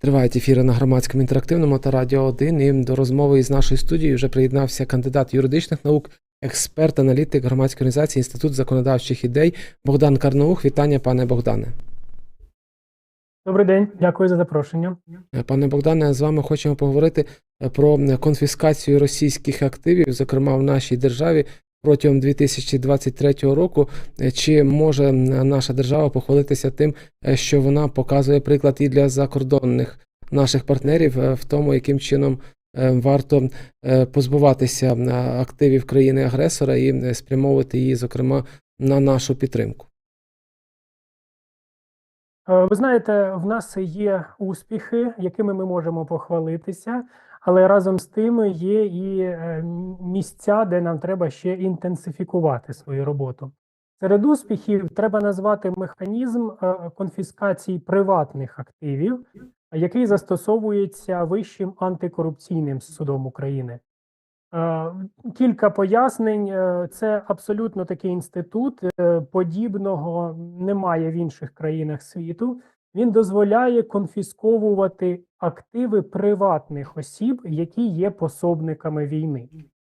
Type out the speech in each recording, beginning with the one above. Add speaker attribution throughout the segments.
Speaker 1: Тривають ефіри на громадському інтерактивному та Радіо 1. І до розмови із нашою студією вже приєднався кандидат юридичних наук, експерт, аналітик громадської організації Інститут законодавчих ідей Богдан Карнаух. Вітання, пане Богдане.
Speaker 2: Добрий день, дякую за запрошення.
Speaker 1: Пане Богдане, з вами хочемо поговорити про конфіскацію російських активів, зокрема в нашій державі. Протягом 2023 року Е, чи може наша держава похвалитися тим, е, що вона показує приклад і для закордонних наших партнерів е, в тому, яким чином варто позбуватися активів країни-агресора і спрямовувати її, зокрема, на нашу підтримку?
Speaker 2: Ви знаєте, в нас є успіхи, якими ми можемо похвалитися, але разом з тим є і е, місця, де нам треба ще інтенсифікувати свою роботу. Серед успіхів треба назвати механізм е, конфіскації приватних активів, який застосовується Вищим антикорупційним судом України. Е, Кілька пояснень. Це абсолютно такий інститут. Подібного немає в інших країнах світу. Він дозволяє конфісковувати активи приватних осіб, які є пособниками війни.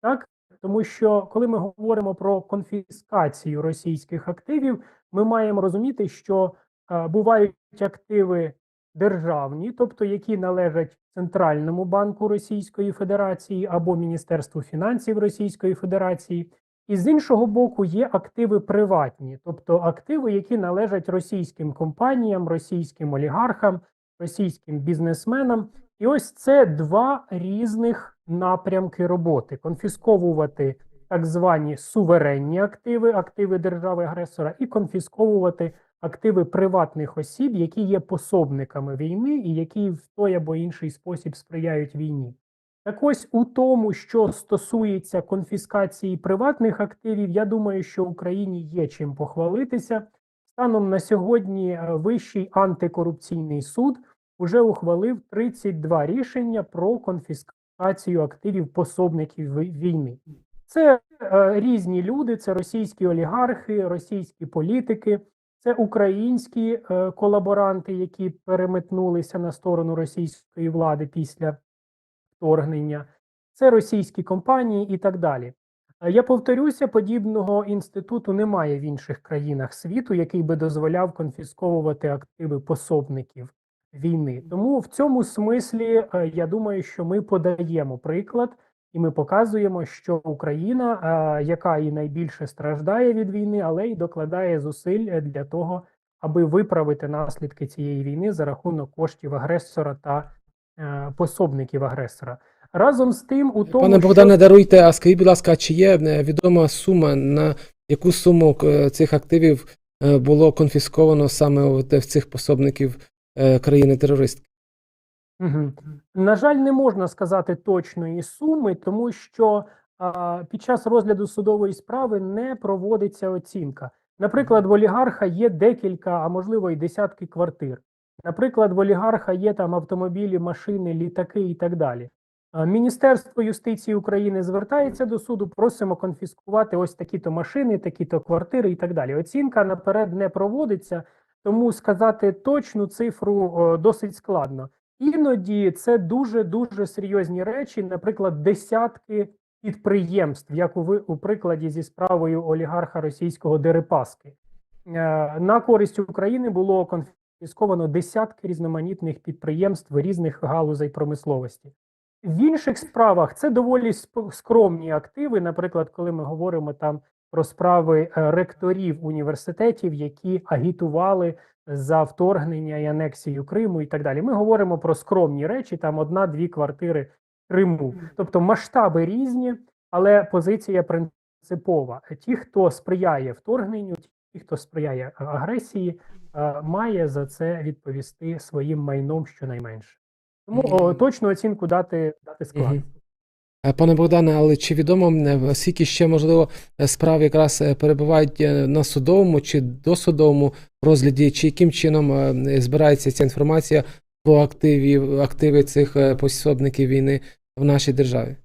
Speaker 2: Так, тому що коли ми говоримо про конфіскацію російських активів, ми маємо розуміти, що е, бувають активи державні, тобто які належать Центральному банку Російської Федерації або Міністерству фінансів Російської Федерації, і з іншого боку є активи приватні, тобто активи, які належать російським компаніям, російським олігархам, російським бізнесменам. І ось це два різних напрямки роботи: конфісковувати так звані суверенні активи, активи держави-агресора, і конфісковувати активи приватних осіб, які є пособниками війни і які в той або інший спосіб сприяють війні. Так ось у тому, що стосується конфіскації приватних активів, я думаю, що Україні є чим похвалитися. Станом на сьогодні е, Вищий антикорупційний суд уже ухвалив 32 рішення про конфіскацію активів пособників війни. Це е, різні люди, це російські олігархи, російські політики, це українські е, колаборанти, які переметнулися на сторону російської влади після вторгнення, це російські компанії і так далі. Е, Я повторюся, подібного інституту немає в інших країнах світу, який би дозволяв конфісковувати активи пособників війни. Тому в цьому смислі е, я думаю, що ми подаємо приклад, і ми показуємо, що Україна, е, яка і найбільше страждає від війни, але й докладає зусиль для того, аби виправити наслідки цієї війни за рахунок коштів агресора та пособників агресора. Разом з тим, у тому
Speaker 1: Пане
Speaker 2: що-
Speaker 1: Богдане, даруйте, а скажіть, будь ласка, чи є е, відома сума, на яку суму е, цих активів е, було конфісковано саме в цих пособників е, країни-терористки?
Speaker 2: Мгм. На жаль, не можна сказати точної суми, тому що а, під час розгляду судової справи не проводиться оцінка. Наприклад, в олігарха є декілька, а можливо й десятки квартир. Наприклад, в олігарха є там автомобілі, машини, літаки і так далі. Міністерство юстиції України звертається до суду, просимо конфіскувати ось такі-то машини, такі-то квартири і так далі. Оцінка наперед не проводиться, тому сказати точну цифру досить складно. Іноді це дуже дуже серйозні речі, наприклад, десятки підприємств, як у ви у прикладі зі справою олігарха російського Дерипаски. Е, На користь України було конфісковано десятки різноманітних підприємств різних галузей промисловості. В інших справах це доволі скромні активи. Наприклад, коли ми говоримо там про справи е, ректорів університетів, які агітували за вторгнення і анексію Криму і так далі. Ми говоримо про скромні речі, там одна-дві квартири Криму. Тобто масштаби різні, але позиція принципова. Ті, хто сприяє вторгненню, ті, хто сприяє е, агресії, має за це відповісти своїм майном щонайменше. Тому о, точну оцінку дати, дати складно.
Speaker 1: Мгм. Е, Пане Богдане, але чи відомо е, скільки ще можливо е, справ якраз е, перебувають е, на судовому чи досудовому розгляді, чи яким чином е, збирається ця інформація про активі, активи цих е, пособників війни в нашій державі?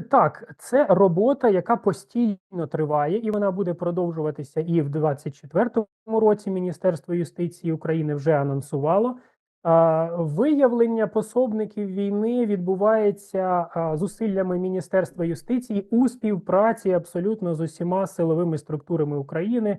Speaker 2: Так, це робота, яка постійно триває, і вона буде продовжуватися і в 2024 році. Міністерство юстиції України вже анонсувало. Виявлення пособників війни відбувається зусиллями Міністерства юстиції у співпраці абсолютно з усіма силовими структурами України,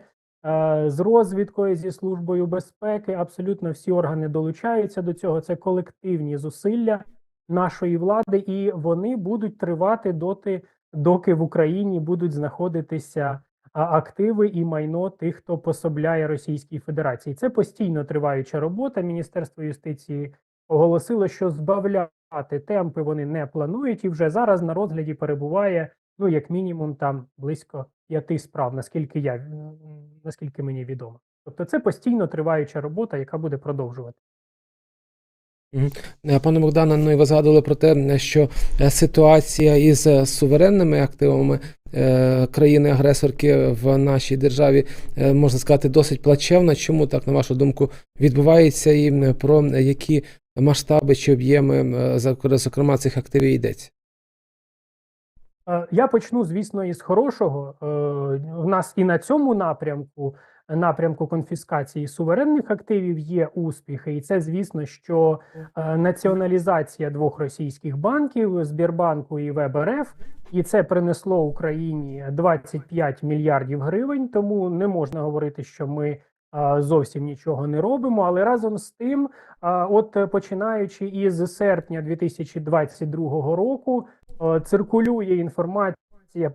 Speaker 2: з розвідкою, зі службою безпеки. Абсолютно всі органи долучаються до цього. Це колективні зусилля нашої влади, і вони будуть тривати доти, доки в Україні будуть знаходитися активи і майно тих, хто пособляє Російській Федерації. Це постійно триваюча робота. Міністерство юстиції оголосило, що збавляти темпи вони не планують, і вже зараз на розгляді перебуває ну як мінімум там близько п'яти справ, наскільки я наскільки мені відомо. Тобто, це постійно триваюча робота, яка буде продовжувати.
Speaker 1: Е, Пане Богдане, ну і ви згадували про те, що е, ситуація із е, суверенними активами е, країни-агресорки в нашій державі, е, можна сказати, досить плачевна. Чому так, на вашу думку, відбувається і про які масштаби чи об'єми, е, зокрема, цих активів йдеться?
Speaker 2: Е, Я почну, звісно, із хорошого. Е, В нас і на цьому напрямку, напрямку конфіскації суверенних активів, є успіхи, і це, звісно, що е, націоналізація двох російських банків Сбірбанку і ВБРФ, і це принесло Україні 25 мільярдів гривень. Тому не можна говорити, що ми е, зовсім нічого не робимо. Але разом з тим, е, от починаючи із серпня 2022 року. Циркулює інформація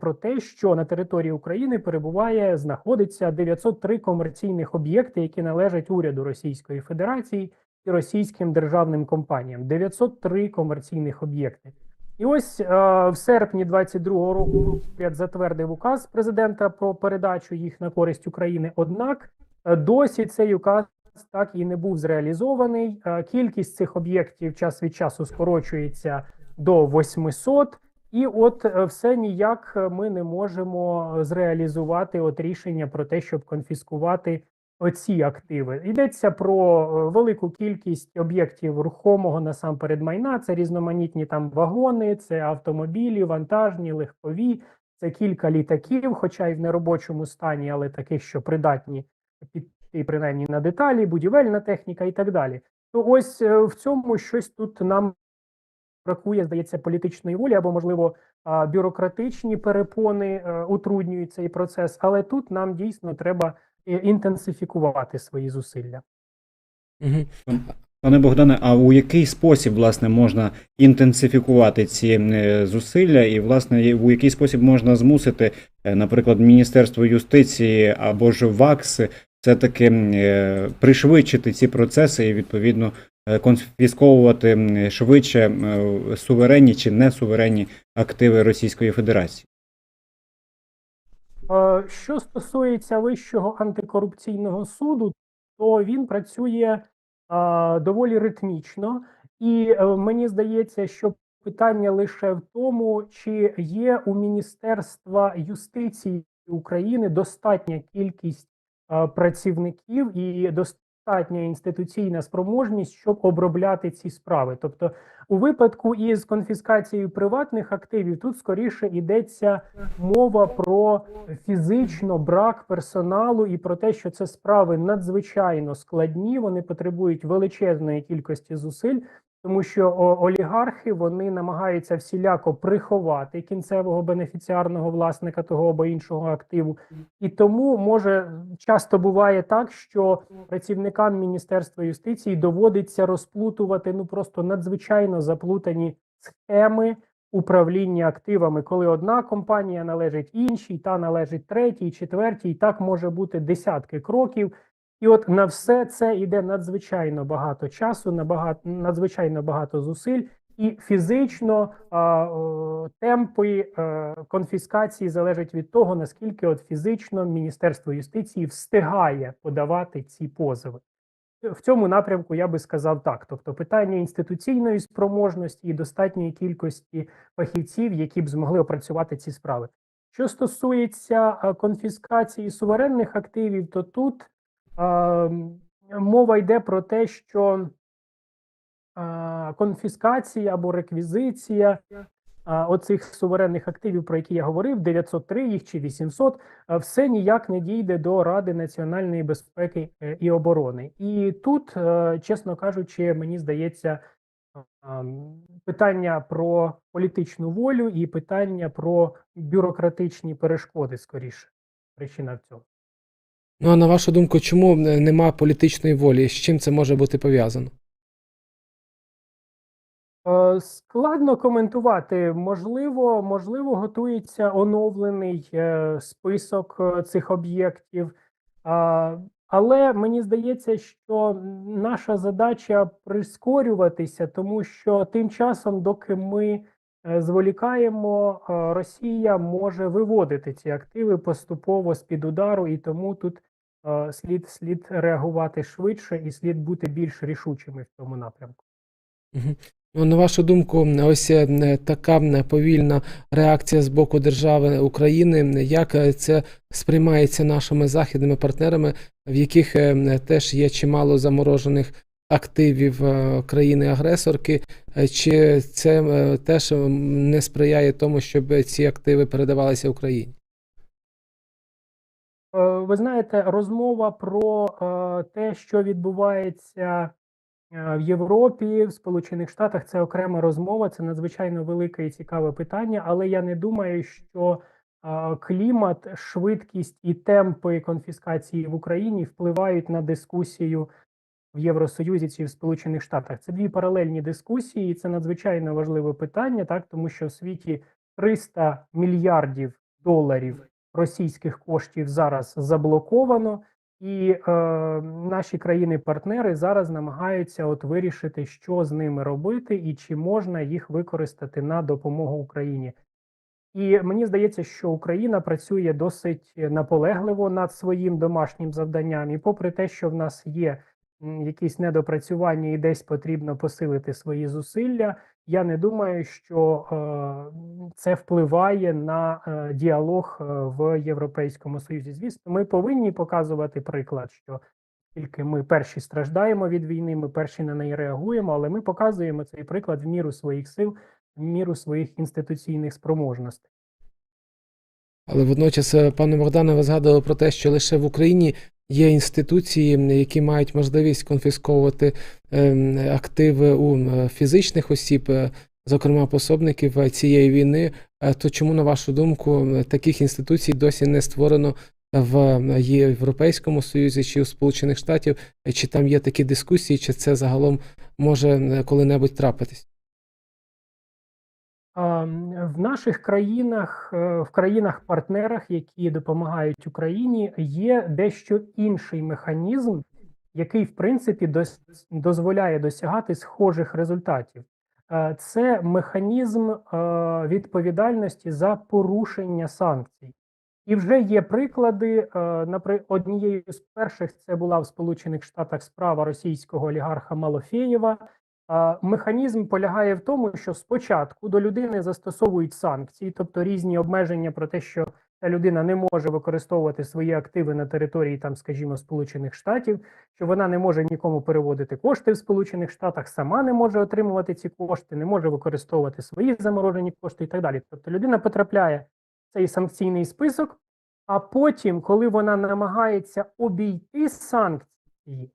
Speaker 2: про те, що на території України перебуває, знаходиться 903 комерційних об'єкти, які належать уряду Російської Федерації і російським державним компаніям. 903 комерційних об'єкти. І ось е, в серпні 22 року уряд затвердив указ президента про передачу їх на користь України. Однак е, досі цей указ так і не був зреалізований. Е, Кількість цих об'єктів час від часу скорочується до 800, і от е, все ніяк е, ми не можемо зреалізувати от рішення про те, щоб конфіскувати оці активи. Йдеться про е, велику кількість об'єктів рухомого насамперед майна. Це різноманітні там вагони, це автомобілі, вантажні, легкові, це кілька літаків, хоча й в неробочому стані, але таких, що придатні піти принаймні на деталі, будівельна техніка і так далі. То ось е, в цьому щось тут нам бракує, здається, політичної волі або, можливо, бюрократичні перепони е, утруднюють цей процес. Але тут нам дійсно треба е, інтенсифікувати свої зусилля.
Speaker 3: Пане Богдане, а у який спосіб власне можна інтенсифікувати ці е, зусилля, і власне у який спосіб можна змусити, наприклад, Міністерство юстиції або ж ВАКС все таки пришвидшити ці процеси і відповідно конфісковувати швидше е, суверенні чи несуверенні активи Російської Федерації?
Speaker 2: Е, Що стосується Вищого антикорупційного суду, то він працює е, доволі ритмічно, і е, мені здається, що питання лише в тому, чи є у Міністерства юстиції України достатня кількість е, працівників і достатня інституційна спроможність, щоб обробляти ці справи. Тобто, у випадку із конфіскацією приватних активів, тут скоріше йдеться мова про фізично брак персоналу і про те, що це справи надзвичайно складні. Вони потребують величезної кількості зусиль, тому що олігархи вони намагаються всіляко приховати кінцевого бенефіціарного власника того або іншого активу, і тому може часто буває так, що працівникам міністерства юстиції доводиться розплутувати ну просто надзвичайно заплутані схеми управління активами, коли одна компанія належить іншій, та належить третій, четвертій, і так може бути десятки кроків. І от на все це йде надзвичайно багато часу, набагато надзвичайно багато зусиль, і фізично а, о, темпи е, конфіскації залежать від того, наскільки от фізично Міністерство юстиції встигає подавати ці позови. В цьому напрямку я би сказав так: тобто, питання інституційної спроможності і достатньої кількості фахівців, які б змогли опрацювати ці справи. Що стосується конфіскації суверенних активів, то тут а, мова йде про те, що а, конфіскація або реквізиція оцих суверенних активів, про які я говорив, 903 їх чи 800, все ніяк не дійде до Ради національної безпеки е, і оборони. І тут, е, чесно кажучи, мені здається, ем, питання про політичну волю і питання про бюрократичні перешкоди скоріше. Причина в цьому.
Speaker 1: Ну а на вашу думку, чому е, нема політичної волі? З чим це може бути пов'язано?
Speaker 2: Е, Складно коментувати. Можливо, можливо, готується оновлений е, список цих об'єктів. Але мені здається, що наша задача прискорюватися, тому що тим часом, доки ми зволікаємо, е, Росія може виводити ці активи поступово з-під удару, і тому тут е, слід, слід реагувати швидше і слід бути більш рішучими в цьому напрямку.
Speaker 1: Ну, на вашу думку, ось е, така повільна реакція з боку держави України, як е, це сприймається нашими західними партнерами, в яких е, теж є чимало заморожених активів е, країни-агресорки, Е, чи це е, теж не сприяє тому, щоб ці активи передавалися Україні?
Speaker 2: Е, Ви знаєте, розмова про е, те, що відбувається е, в Європі, в Сполучених Штатах, це окрема розмова, це надзвичайно велике і цікаве питання, але я не думаю, що е, клімат, швидкість і темпи конфіскації в Україні впливають на дискусію в Євросоюзі чи в Сполучених Штатах. Це дві паралельні дискусії, і це надзвичайно важливе питання, так тому що в світі 300 мільярдів доларів російських коштів зараз заблоковано, і е, наші країни-партнери зараз намагаються от вирішити, що з ними робити, і чи можна їх використати на допомогу Україні. І мені здається, що Україна працює досить наполегливо над своїм домашнім завданням, і попри те, що в нас є якісь недопрацювання і десь потрібно посилити свої зусилля. Я не думаю, що е, це впливає на е, діалог е, в Європейському Союзі. Звісно, ми повинні показувати приклад, що тільки ми перші страждаємо від війни, ми перші на неї реагуємо, але ми показуємо цей приклад в міру своїх сил, в міру своїх інституційних спроможностей.
Speaker 1: Але водночас, пане Богдане, ви згадували про те, що лише в Україні є інституції, які мають можливість конфісковувати ем, активи у фізичних осіб, е, зокрема пособників е, цієї війни. Е, То чому, на вашу думку, таких інституцій досі не створено в Європейському Союзі чи у Сполучених Штатів? Чи там є такі дискусії, чи це загалом може коли-небудь трапитись?
Speaker 2: В наших країнах, е, в країнах-партнерах, які допомагають Україні, є дещо інший механізм, який в принципі дос- дозволяє досягати схожих результатів. Е, Це механізм е, відповідальності за порушення санкцій. І вже є приклади. Однією з перших це була в Сполучених Штатах справа російського олігарха Малофєєва. Механізм полягає в тому, що спочатку до людини застосовують санкції, тобто різні обмеження про те, що ця людина не може використовувати свої активи на території, там, скажімо, Сполучених Штатів, що вона не може нікому переводити кошти в Сполучених Штатах, сама не може отримувати ці кошти, не може використовувати свої заморожені кошти і так далі. Тобто людина потрапляє в цей санкційний список, а потім, коли вона намагається обійти санкції,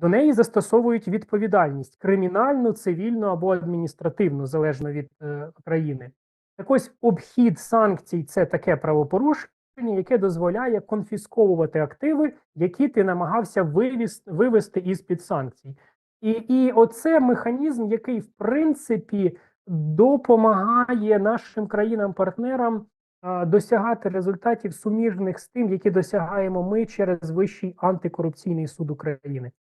Speaker 2: до неї застосовують відповідальність кримінальну, цивільну або адміністративну, залежно від е, країни. Так ось обхід санкцій це таке правопорушення, яке дозволяє конфісковувати активи, які ти намагався вивіз, вивести із під санкцій. І, і оце механізм, який в принципі допомагає нашим країнам-партнерам досягати результатів суміжних з тим, які досягаємо ми через Вищий антикорупційний суд України.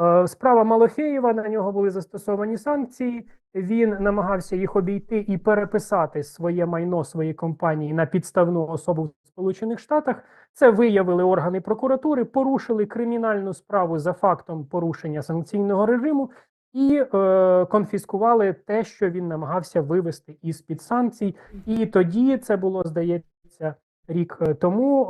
Speaker 2: Е, Справа Малофєєва на нього були застосовані санкції. Він намагався їх обійти і переписати своє майно своєї компанії на підставну особу в Сполучених Штатах. Це виявили органи прокуратури, порушили кримінальну справу за фактом порушення санкційного режиму і е, конфіскували те, що він намагався вивести із під санкцій. І тоді це було здається рік тому.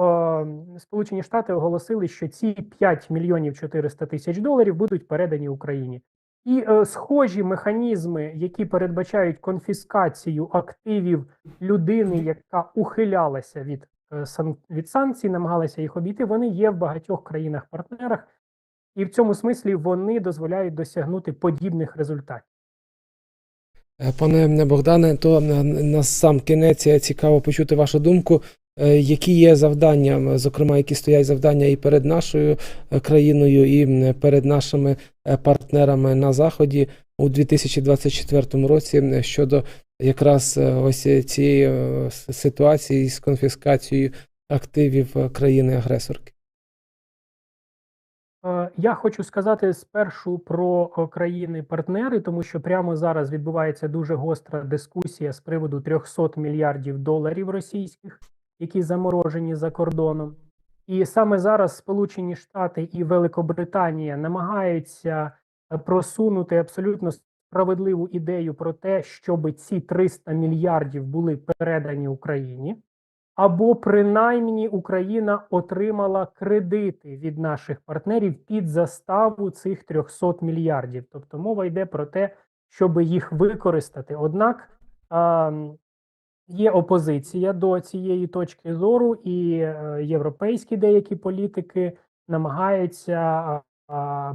Speaker 2: Е, Сполучені Штати оголосили, що ці 5 мільйонів 400 тисяч доларів будуть передані Україні. І е, схожі механізми, які передбачають конфіскацію активів людини, яка ухилялася від, е, сан- від санкцій, намагалася їх обійти, вони є в багатьох країнах-партнерах, і в цьому смислі вони дозволяють досягнути подібних результатів.
Speaker 1: Е, Пане Богдане, то е, на сам кінець цікаво почути вашу думку. Е, Які є завдання, зокрема, які стоять завдання і перед нашою е, країною, і перед нашими е, партнерами на заході у 2024 році щодо якраз ось цієї ситуації з конфіскацією активів країни-агресорки?
Speaker 2: Я хочу сказати спершу про країни-партнери, тому що прямо зараз відбувається дуже гостра дискусія з приводу 300 мільярдів доларів російських, які заморожені за кордоном. І саме зараз Сполучені Штати і Великобританія намагаються е, просунути абсолютно справедливу ідею про те, щоб ці 300 мільярдів були передані Україні або принаймні Україна отримала кредити від наших партнерів під заставу цих 300 мільярдів. Тобто мова йде про те, щоб їх використати. Однак є опозиція до цієї точки зору, і е, європейські деякі політики намагаються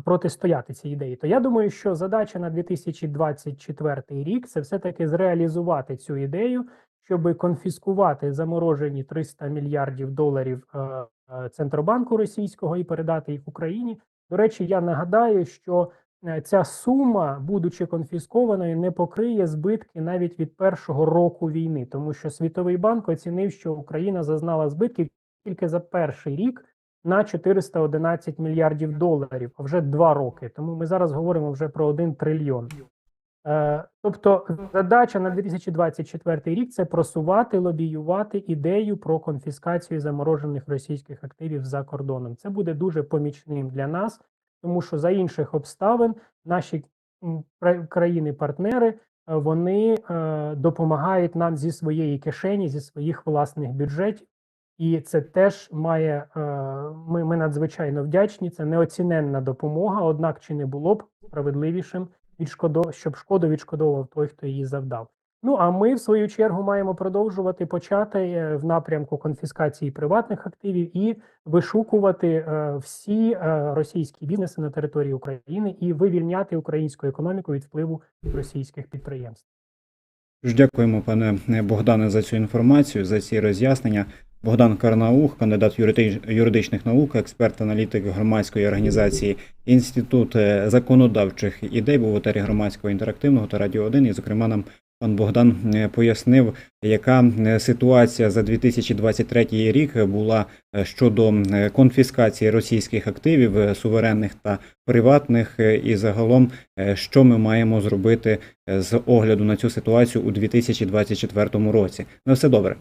Speaker 2: протистояти цій ідеї. То я думаю, що задача на 2024 рік це все-таки зреалізувати цю ідею щоб конфіскувати заморожені 300 мільярдів доларів е, е, центробанку російського і передати їх Україні. До речі, я нагадаю, що ця сума, будучи конфіскованою, не покриє збитки навіть від першого року війни, тому що Світовий банк оцінив, що Україна зазнала збитків тільки за перший рік на 411 мільярдів доларів, а вже два роки. Тому ми зараз говоримо вже про 1 трильйон. Е, Тобто задача на 2024 рік це просувати, лобіювати ідею про конфіскацію заморожених російських активів за кордоном. Це буде дуже помічним для нас, тому що за інших обставин наші країни-партнери е, вони е, допомагають нам зі своєї кишені, зі своїх власних бюджетів. І це теж має е, ми, ми надзвичайно вдячні. Це неоціненна допомога. Однак чи не було б справедливішим відшкодо, щоб шкоду відшкодовував той, хто її завдав. Ну а ми, в свою чергу, маємо продовжувати почати е, в напрямку конфіскації приватних активів і вишукувати е, всі е, російські бізнеси на території України і вивільняти українську економіку від впливу російських підприємств.
Speaker 3: Дякуємо, пане Богдане, за цю інформацію, за ці роз'яснення. Богдан Карнаух, кандидат юридич- юридичних наук, експерт, аналітик громадської організації Інститут законодавчих ідей, був в громадського інтерактивного та радіо 1. І, зокрема, нам пан Богдан е, пояснив, яка е, ситуація за 2023 рік була е, щодо конфіскації російських активів, суверенних та приватних, і загалом, що ми маємо зробити з огляду на цю ситуацію у 2024 році. На все добре.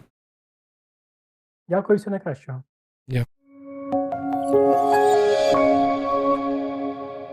Speaker 2: Дякую, всього найкращого.
Speaker 1: Дякую.